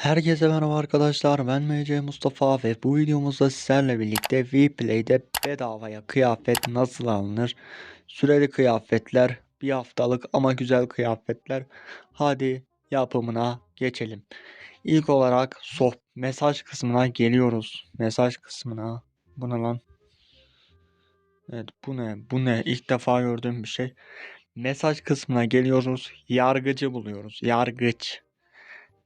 Herkese merhaba arkadaşlar ben MC Mustafa ve bu videomuzda sizlerle birlikte Vplay'de bedavaya kıyafet nasıl alınır? Süreli kıyafetler bir haftalık ama güzel kıyafetler hadi yapımına geçelim. İlk olarak soh mesaj kısmına geliyoruz. Mesaj kısmına bu lan? Evet bu ne bu ne ilk defa gördüğüm bir şey. Mesaj kısmına geliyoruz yargıcı buluyoruz yargıç.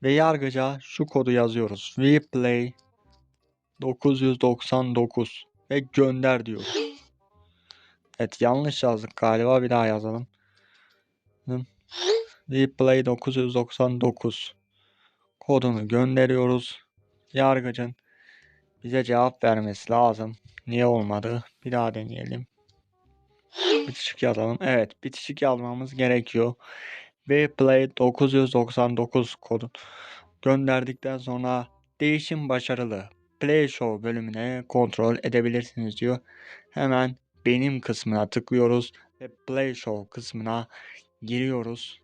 Ve yargıca şu kodu yazıyoruz. Replay 999 ve gönder diyoruz. Evet yanlış yazdık galiba bir daha yazalım. Replay 999 kodunu gönderiyoruz. Yargıcın bize cevap vermesi lazım. Niye olmadı? Bir daha deneyelim. Bitişik yazalım. Evet bitişik yazmamız gerekiyor. Vplay 999 kodu gönderdikten sonra değişim başarılı Play Show bölümüne kontrol edebilirsiniz diyor. Hemen benim kısmına tıklıyoruz ve Play Show kısmına giriyoruz.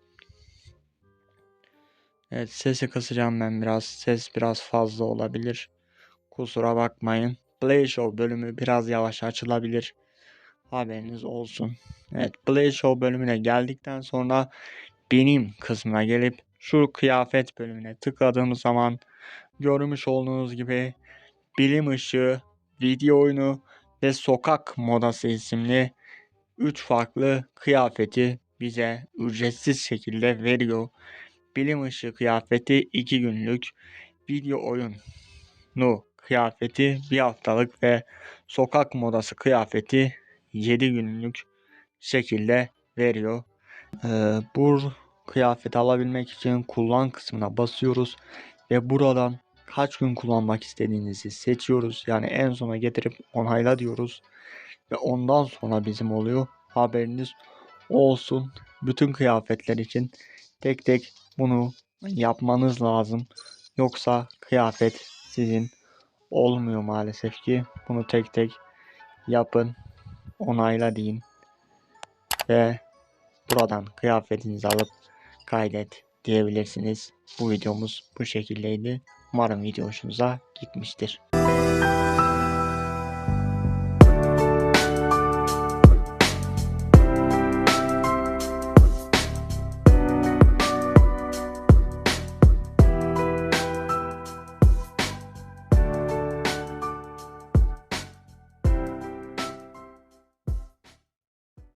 Evet sesi kısacağım ben biraz. Ses biraz fazla olabilir. Kusura bakmayın. Play Show bölümü biraz yavaş açılabilir. Haberiniz olsun. Evet Play Show bölümüne geldikten sonra benim kısmına gelip şu kıyafet bölümüne tıkladığımız zaman görmüş olduğunuz gibi bilim ışığı, video oyunu ve sokak modası isimli 3 farklı kıyafeti bize ücretsiz şekilde veriyor. Bilim ışığı kıyafeti 2 günlük, video oyunu kıyafeti 1 haftalık ve sokak modası kıyafeti 7 günlük şekilde veriyor. Ee, bu kıyafeti alabilmek için kullan kısmına basıyoruz ve buradan kaç gün kullanmak istediğinizi seçiyoruz. Yani en sona getirip onayla diyoruz ve ondan sonra bizim oluyor. Haberiniz olsun. Bütün kıyafetler için tek tek bunu yapmanız lazım. Yoksa kıyafet sizin olmuyor maalesef ki. Bunu tek tek yapın. Onayla deyin. Ve buradan kıyafetinizi alıp kaydet diyebilirsiniz. Bu videomuz bu şekildeydi. Umarım video hoşunuza gitmiştir.